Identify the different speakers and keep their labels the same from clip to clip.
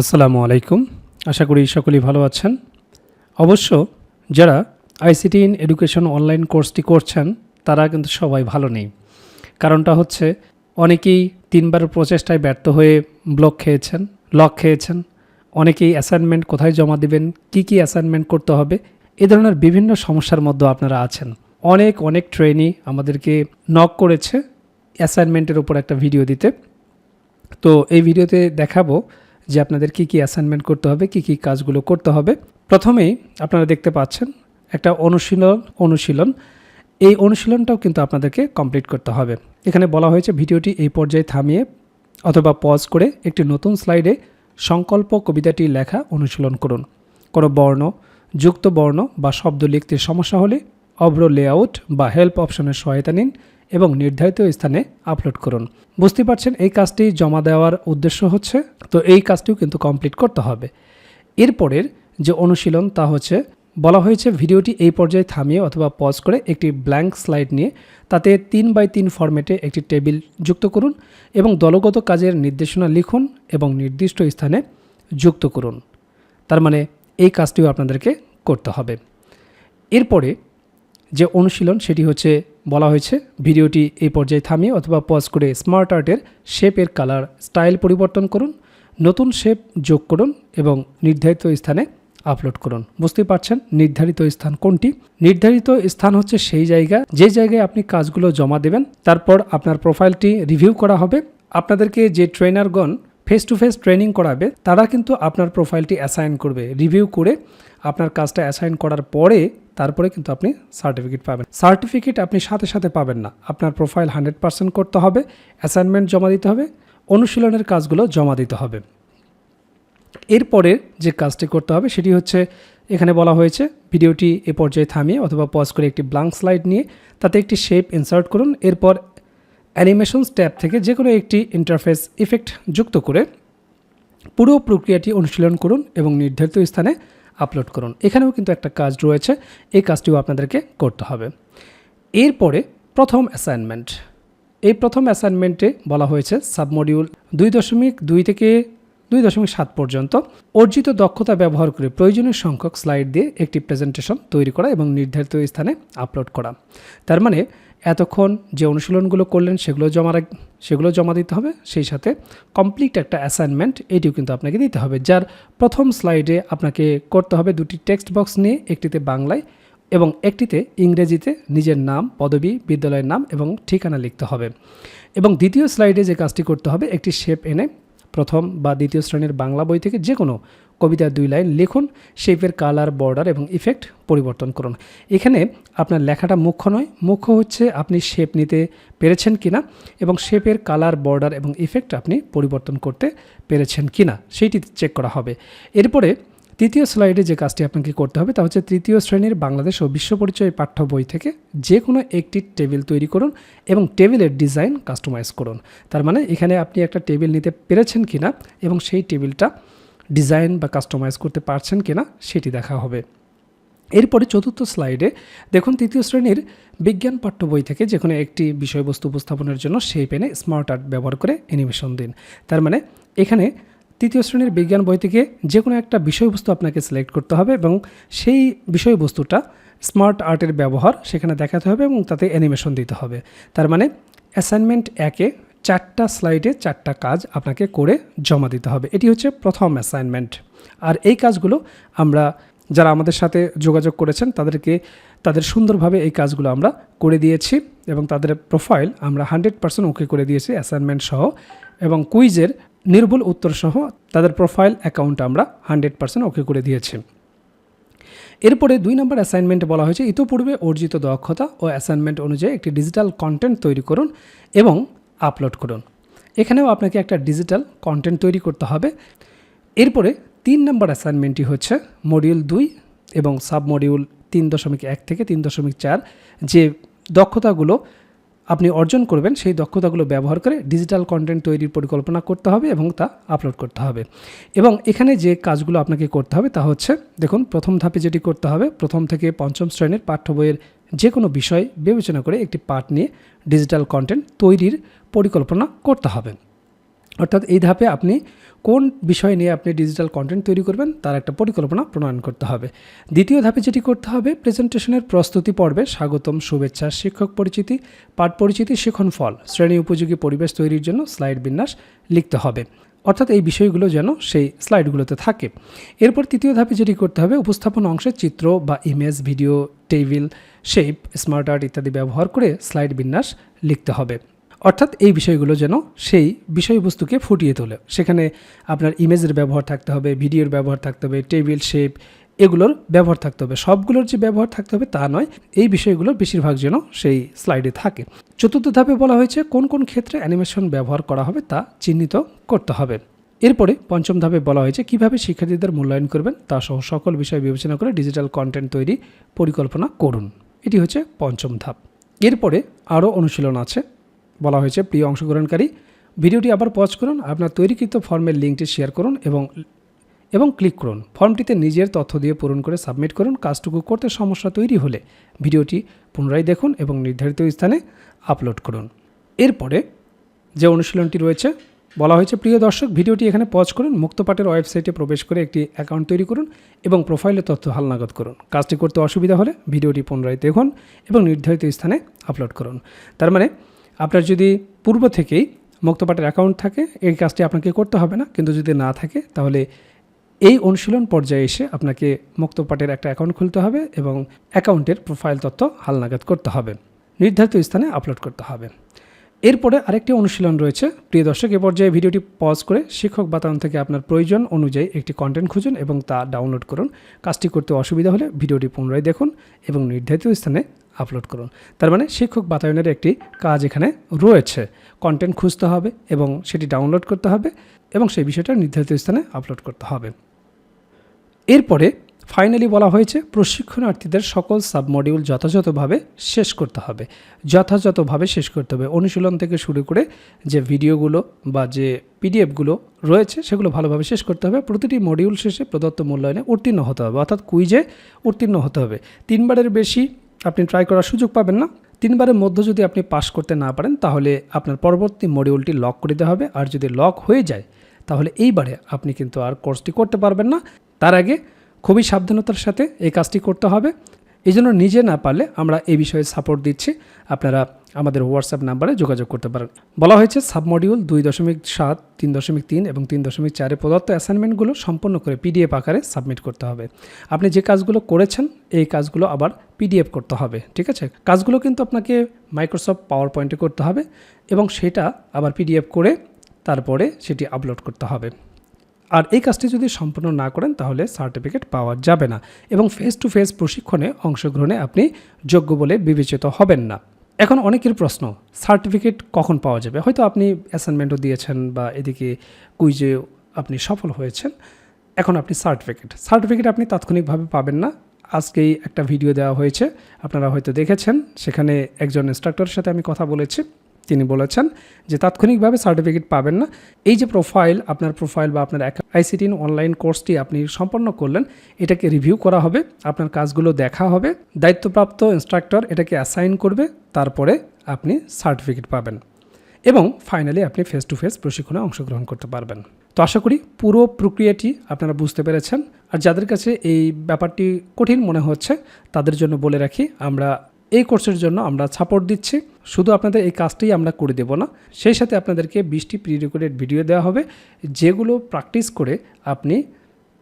Speaker 1: আসসালামু আলাইকুম। আশা করি সকলেই ভালো আছেন। অবশ্য যারা আইসিটি ইন এডুকেশন অনলাইন কোর্সটি করছেন, তারা কিন্তু সবাই ভালো নেই। কারণটা হচ্ছে অনেকেই তিনবার প্রচেষ্টায় ব্যর্থ হয়ে ব্লক খেয়েছেন লক খেয়েছেন। অনেকেই অ্যাসাইনমেন্ট কোথায় জমা দেবেন, কি কি অ্যাসাইনমেন্ট করতে হবে, এ ধরনের বিভিন্ন সমস্যার মধ্যে আপনারা আছেন। অনেক অনেক ট্রেনি আমাদেরকে নক করেছে অ্যাসাইনমেন্টের উপর একটা ভিডিও দিতে। তো এই ভিডিওতে দেখাবো যে আপনাদের কি কি অ্যাসাইনমেন্ট করতে হবে, কি কি কাজগুলো করতে হবে। প্রথমেই আপনারা দেখতে পাচ্ছেন একটা অনুশীলন অনুশীলন। এই অনুশীলনটাও কিন্তু আপনাদেরকে কমপ্লিট করতে হবে। এখানে বলা হয়েছে ভিডিওটি এই পর্যায়ে থামিয়ে অথবা পজ করে একটি নতুন স্লাইডে সংকল্প কবিতাটি লেখা অনুশীলন করুন। কোনো বর্ণ, যুক্ত বর্ণ বা শব্দ লিখতে সমস্যা হলে অভ্র লেআউট বা হেল্প অপশনের সহায়তা নিন। এবং নির্ধারিত স্থানে আপলোড করুন। বুঝতে পারছেন, এই কাজটি জমা দেওয়ার উদ্দেশ্য হচ্ছে? তো এই কাজটিও কিন্তু কমপ্লিট করতে হবে। এরপরের যে অনুশীলন তা হচ্ছে, বলা হয়েছে ভিডিওটি এই পর্যায়ে থামিয়ে অথবা পজ করে একটি ব্ল্যাঙ্ক স্লাইড নিয়ে তাতে তিন বাই তিন ফরম্যাটে একটি টেবিল যুক্ত করুন এবং দলগত কাজের নির্দেশনা লিখুন এবং নির্দিষ্ট স্থানে যুক্ত করুন। তার মানে এই কাজটিও আপনাদেরকে করতে হবে। এরপরে যে অনুশীলন সেটি হচ্ছে বলা হয়েছে, ভিডিওটি এই পর্যায়ে থামিয়ে অথবা পজ করে স্মার্ট আর্টের শেপের কালার স্টাইল পরিবর্তন করুন, নতুন শেপ যোগ করুন এবং নির্ধারিত স্থানে আপলোড করুন। বুঝতে পারছেন নির্ধারিত স্থান কোনটি? নির্ধারিত স্থান হচ্ছে সেই জায়গা, যে জায়গায় আপনি কাজগুলো জমা দেবেন, তারপর আপনার প্রোফাইলটি রিভিউ করা হবে। আপনাদেরকে যে ট্রেনারগণ ফেস টু ফেস ট্রেনিং করাবে, তারা কিন্তু আপনার প্রোফাইলটি অ্যাসাইন করবে। রিভিউ করে আপনার কাজটা অ্যাসাইন করার পরে তারপরে কিন্তু আপনি সার্টিফিকেট পাবেন। সার্টিফিকেট আপনি সাথে সাথে পাবেন না। আপনার প্রোফাইল হান্ড্রেড পার্সেন্ট করতে হবে অ্যাসাইনমেন্ট জমা দিতে হবে, অনুশীলনের কাজগুলো জমা দিতে হবে। এরপরে যে কাজটি করতে হবে সেটি হচ্ছে, এখানে বলা হয়েছে, ভিডিওটি এ পর্যায়ে থামিয়ে অথবা পজ করে একটি ব্লাঙ্ক স্লাইড নিয়ে তাতে একটি শেপ ইনসার্ট করুন। এরপর অ্যানিমেশনস ট্যাব থেকে যে কোনো একটি ইন্টারফেস ইফেক্ট যুক্ত করে পুরো প্রক্রিয়াটি অনুশীলন করুন এবং নির্ধারিত স্থানে আপলোড করুন। এখানেও কিন্তু একটা কাজ রয়েছে, এই কাজটিও আপনাদেরকে করতে হবে। এরপরে প্রথম অ্যাসাইনমেন্ট এই প্রথম অ্যাসাইনমেন্টে বলা হয়েছে সাবমডিউল দুই দশমিক দুই থেকে দুই দশমিক সাত পর্যন্ত অর্জিত দক্ষতা ব্যবহার করে প্রয়োজনীয় সংখ্যক স্লাইড দিয়ে একটি প্রেজেন্টেশন তৈরি করা এবং নির্ধারিত স্থানে আপলোড করা। তার মানে এতক্ষণ যে অনুশীলনগুলো করলেন সেগুলো জমা সেগুলো জমা দিতে হবে, সেই সাথে কমপ্লিট একটা অ্যাসাইনমেন্ট এটিও কিন্তু আপনাকে দিতে হবে, যার প্রথম স্লাইডে আপনাকে করতে হবে দুটি টেক্সট বক্স নিয়ে, একটিতে বাংলায় এবং একটিতে ইংরেজিতে নিজের নাম, পদবি, বিদ্যালয়ের নাম এবং ঠিকানা লিখতে হবে। এবং দ্বিতীয় স্লাইডে যে কাজটি করতে হবে, একটি শেপ এনে প্রথম বা দ্বিতীয় শ্রেণির বাংলা বই থেকে যে কোনো কবিতার দুই লাইন লিখুন শেপের কালার বর্ডার এবং ইফেক্ট পরিবর্তন করুন। এখানে আপনার লেখাটা মুখ্য নয়, মুখ্য হচ্ছে আপনি শেপ নিতে পেরেছেন কিনা এবং শেপের কালার বর্ডার এবং ইফেক্ট আপনি পরিবর্তন করতে পেরেছেন কিনা, সেইটি চেক করা হবে। এরপরে তৃতীয় স্লাইডে যে কাজটি আপনাকে করতে হবে তা হচ্ছে তৃতীয় শ্রেণির বাংলাদেশ ও বিশ্ব পরিচয় পাঠ্য বই থেকে যে কোনো একটি টেবিল তৈরি করুন এবং টেবিলের ডিজাইন কাস্টমাইজ করুন। তার মানে এখানে আপনি একটা টেবিল নিতে পেরেছেন কিনা এবং সেই টেবিলটা ডিজাইন বা কাস্টমাইজ করতে পারছেন কিনা সেটি দেখা হবে। এরপরে চতুর্থ স্লাইডে দেখুন তৃতীয় শ্রেণির বিজ্ঞান পাঠ্য বই থেকে যে কোনো একটি বিষয়বস্তু উপস্থাপনের জন্য সেই পেনে স্মার্ট আর্ট ব্যবহার করে অ্যানিমেশন দিন। তার মানে এখানে তৃতীয় শ্রেণির বিজ্ঞান বই থেকে যে কোনো একটা বিষয়বস্তু আপনাকে সিলেক্ট করতে হবে এবং সেই বিষয়বস্তুটা স্মার্ট আর্টের ব্যবহার সেখানে দেখাতে হবে এবং তাতে অ্যানিমেশন দিতে হবে। তার মানে অ্যাসাইনমেন্ট একে চারটা স্লাইডে চারটা কাজ আপনাকে করে জমা দিতে হবে। এটি হচ্ছে প্রথম অ্যাসাইনমেন্ট আর এই কাজগুলো আমরা যারা আমাদের সাথে যোগাযোগ করেছেন, তাদেরকে, তাদের সুন্দরভাবে এই কাজগুলো আমরা করে দিয়েছি এবং তাদের প্রোফাইল আমরা হান্ড্রেড পার্সেন্ট ওকে করে দিয়েছি অ্যাসাইনমেন্ট সহ এবং কুইজের নির্ভুল উত্তর সহ তাদের প্রোফাইল অ্যাকাউন্ট আমরা হান্ড্রেড পার্সেন্ট ওকে করে দিয়েছি। এরপরে দুই নম্বর অ্যাসাইনমেন্টে বলা হয়েছে। ইতোপূর্বে অর্জিত দক্ষতা ও অ্যাসাইনমেন্ট অনুযায়ী একটি ডিজিটাল কন্টেন্ট তৈরি করুন এবং আপলোড করুন। এখানেও আপনাকে একটা ডিজিটাল কন্টেন্ট তৈরি করতে হবে। এরপরে তিন নম্বর অ্যাসাইনমেন্টটি হচ্ছে মডিউল দুই এবং সাব মডিউল তিন দশমিক এক থেকে তিন দশমিক চার যে দক্ষতাগুলো আপনি অর্জন করবেন, সেই দক্ষতাগুলো ব্যবহার করে ডিজিটাল কন্টেন্ট তৈরির পরিকল্পনা করতে হবে এবং তা আপলোড করতে হবে। এবং এখানে যে কাজগুলো আপনাকে করতে হবে তা হচ্ছে, দেখুন, প্রথম ধাপে যেটি করতে হবে, প্রথম থেকে পঞ্চম শ্রেণির পাঠ্য বইয়ের যে কোনো বিষয় বিবেচনা করে একটি পাঠ নিয়ে ডিজিটাল কন্টেন্ট তৈরির পরিকল্পনা করতে হবে। অর্থাৎ এই ধাপে আপনি কোন বিষয় নিয়ে আপনি ডিজিটাল কন্টেন্ট তৈরি করবেন, তার একটা পরিকল্পনা প্রণয়ন করতে হবে। দ্বিতীয় ধাপে যেটি করতে হবে প্রেজেন্টেশনের প্রস্তুতি পর্বে স্বাগতম, শুভেচ্ছা, শিক্ষক পরিচিতি, পাঠ পরিচিতি, শিখন ফল, শ্রেণি উপযোগী পরিবেশ তৈরির জন্য স্লাইড বিন্যাস লিখতে হবে। অর্থাৎ এই বিষয়গুলো যেন সেই স্লাইডগুলোতে থাকে। এরপর তৃতীয় ধাপে যেটি করতে হবে, উপস্থাপন অংশে চিত্র বা image video table, shape, smart art ইত্যাদি ব্যবহার করে স্লাইড বিন্যাস লিখতে হবে। অর্থাৎ এই বিষয়গুলো যেন সেই বিষয়বস্তুকে ফুটিয়ে তোলে। সেখানে আপনার ইমেজের ব্যবহার থাকতে হবে, ভিডিওর ব্যবহার থাকতে হবে, টেবিল, শেপ এগুলোর ব্যবহার থাকতে হবে। সবগুলোর যে ব্যবহার থাকতে হবে তা নয়, এই বিষয়গুলোর বেশিরভাগ যেন সেই স্লাইডে থাকে। চতুর্থ ধাপে বলা হয়েছে কোন কোন ক্ষেত্রে অ্যানিমেশন ব্যবহার করা হবে তা চিহ্নিত করতে হবে। এরপরে পঞ্চম ধাপে বলা হয়েছে কীভাবে শিক্ষার্থীদের মূল্যায়ন করবেন তা সহ সকল বিষয় বিবেচনা করে ডিজিটাল কন্টেন্ট তৈরি পরিকল্পনা করুন। এটি হচ্ছে পঞ্চম ধাপ। এরপরে আরও অনুশীলন আছে। বলা হয়েছে প্রিয় অংশগ্রহণকারী, ভিডিওটি আবার পজ করুন, আপনার তৈরিকৃত ফর্মের লিঙ্কটি শেয়ার করুন এবং এবং ক্লিক করুন। ফর্মটিতে নিজের তথ্য দিয়ে পূরণ করে সাবমিট করুন। কাজটুকু করতে সমস্যা তৈরি হলে ভিডিওটি পুনরায় দেখুন এবং নির্ধারিত স্থানে আপলোড করুন। এরপরে যে অনুশীলনটি রয়েছে বলা হয়েছে, প্রিয় দর্শক, ভিডিওটি এখানে পজ করুন, মুক্তপাটের ওয়েবসাইটে প্রবেশ করে একটি অ্যাকাউন্ট তৈরি করুন এবং প্রোফাইলে তথ্য হালনাগদ করুন। কাজটি করতে অসুবিধা হলে ভিডিওটি পুনরায় দেখুন এবং নির্ধারিত স্থানে আপলোড করুন। তার মানে আপনার যদি পূর্ব থেকেই মুক্তপাটের অ্যাকাউন্ট থাকে, এই কাজটি আপনাকে করতে হবে না। কিন্তু যদি না থাকে, তাহলে এই অনুশীলন পর্যায়ে এসে আপনাকে মুক্তপাটের একটা অ্যাকাউন্ট খুলতে হবে এবং অ্যাকাউন্টের প্রোফাইল তথ্য হালনাগাদ করতে হবে। নির্ধারিত স্থানে আপলোড করতে হবে। এরপরে আরেকটি অনুশীলন রয়েছে। প্রিয় দর্শক, এ পর্যায়ে ভিডিওটি পজ করে শিক্ষক বাতায়ন থেকে আপনার প্রয়োজন অনুযায়ী একটি কন্টেন্ট খুঁজুন এবং তা ডাউনলোড করুন। কাজটি করতে অসুবিধা হলে ভিডিওটি পুনরায় দেখুন এবং নির্ধারিত স্থানে আপলোড করুন। তার মানে শিক্ষক বাতায়নের একটি কাজ এখানে রয়েছে। কন্টেন্ট খুঁজতে হবে এবং সেটি ডাউনলোড করতে হবে এবং সেই বিষয়টা নির্ধারিত স্থানে আপলোড করতে হবে। এরপরে ফাইনালি বলা হয়েছে, প্রশিক্ষণার্থীদের সকল সাবমডিউল যথাযথভাবে শেষ করতে হবে। যথাযথভাবে শেষ করতে হবে। অনুশীলন থেকে শুরু করে যে ভিডিওগুলো বা যে পিডিএফগুলো রয়েছে, সেগুলো ভালোভাবে শেষ করতে হবে। প্রতিটি মডিউল শেষে প্রদত্ত মূল্যায়নে উত্তীর্ণ হতে হবে। অর্থাৎ কুইজে উত্তীর্ণ হতে হবে। তিনবারের বেশি আপনি ট্রাই করার সুযোগ পাবেন না। তিনবারের মধ্যে যদি আপনি পাশ করতে না পারেন, তাহলে আপনার পরবর্তী মডিউলটি লক করে দিতে হবে। আর যদি লক হয়ে যায়, তাহলে এইবারে আপনি কিন্তু আর কোর্সটি করতে পারবেন না। তার আগে খুবই সাবধানতার সাথে এই কাজটি করতে হবে। এই জন্য নিজে না পারলে আমরা এই বিষয়ে সাপোর্ট দিচ্ছি। আপনারা আমাদের হোয়াটসঅ্যাপ নাম্বারে যোগাযোগ করতে পারেন। বলা হয়েছে, সাবমডিউল দুই দশমিক সাত, তিন দশমিক তিন এবং তিন দশমিক চারে প্রদত্ত অ্যাসাইনমেন্টগুলো সম্পন্ন করে পিডিএফ আকারে সাবমিট করতে হবে। আপনি যে কাজগুলো করেছেন, এই কাজগুলো আবার পিডিএফ করতে হবে, ঠিক আছে? কাজগুলো কিন্তু আপনাকে মাইক্রোসফট পাওয়ার পয়েন্টে করতে হবে এবং সেটা আবার পিডিএফ করে তারপরে সেটি আপলোড করতে হবে। আর এই কাজটি যদি সম্পূর্ণ না করেন, তাহলে সার্টিফিকেট পাওয়া যাবে না এবং ফেস টু ফেস প্রশিক্ষণে অংশগ্রহণে আপনি যোগ্য বলে বিবেচিত হবেন না। এখন অনেকের প্রশ্ন, সার্টিফিকেট কখন পাওয়া যাবে? হয়তো আপনি অ্যাসাইনমেন্টও দিয়েছেন বা এদিকে কুইজে আপনি সফল হয়েছেন, এখন আপনি সার্টিফিকেট। সার্টিফিকেট আপনি তাৎক্ষণিকভাবে পাবেন না। আজকেই একটা ভিডিও দেওয়া হয়েছে, আপনারা হয়তো দেখেছেন, সেখানে একজন ইনস্ট্রাক্টরের সাথে আমি কথা বলেছি। তিনি বলেছেন যে তাৎক্ষণিকভাবে সার্টিফিকেট পাবেন না। এই যে প্রোফাইল আপনার প্রোফাইল বা আপনার আইসিটিন অনলাইন কোর্সটি আপনি সম্পন্ন করলেন, এটাকে রিভিউ করা হবে, আপনার কাজগুলো দেখা হবে, দায়িত্বপ্রাপ্ত ইনস্ট্রাক্টর এটাকে অ্যাসাইন করবে, তারপরে আপনি সার্টিফিকেট পাবেন এবং ফাইনালি আপনি ফেস টু ফেস প্রশিক্ষণে অংশগ্রহণ করতে পারবেন। তো আশা করি পুরো প্রক্রিয়াটি আপনারা বুঝতে পেরেছেন। আর যাদের কাছে এই ব্যাপারটি কঠিন মনে হচ্ছে, তাদের জন্য বলে রাখি, আমরা এই কোর্সের জন্য আমরা সাপোর্ট দিচ্ছি। শুধু আপনাদের এই কাজটাই আমরা করে দেব না, সেই সাথে আপনাদেরকে বিশটি প্রি রেকর্ডেড ভিডিও দেওয়া হবে, যেগুলো প্র্যাকটিস করে আপনি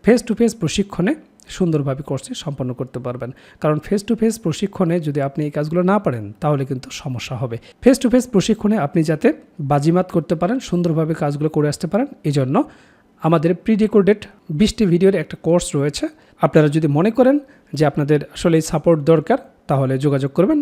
Speaker 1: ফেস টু ফেস প্রশিক্ষণে সুন্দরভাবে কোর্সটি সম্পন্ন করতে পারবেন। কারণ ফেস টু ফেস প্রশিক্ষণে যদি আপনি এই কাজগুলো না পারেন, তাহলে কিন্তু সমস্যা হবে। ফেস টু ফেস প্রশিক্ষণে আপনি যাতে বাজিমাত করতে পারেন, সুন্দরভাবে কাজগুলো করে আসতে পারেন এই জন্য আমাদের প্রি রেকর্ডেড বিশটি ভিডিওর একটা কোর্স রয়েছে। আপনারা যদি মনে করেন যে আপনাদের আসলে এই সাপোর্ট দরকার, তাহলে যোগাযোগ করবেন।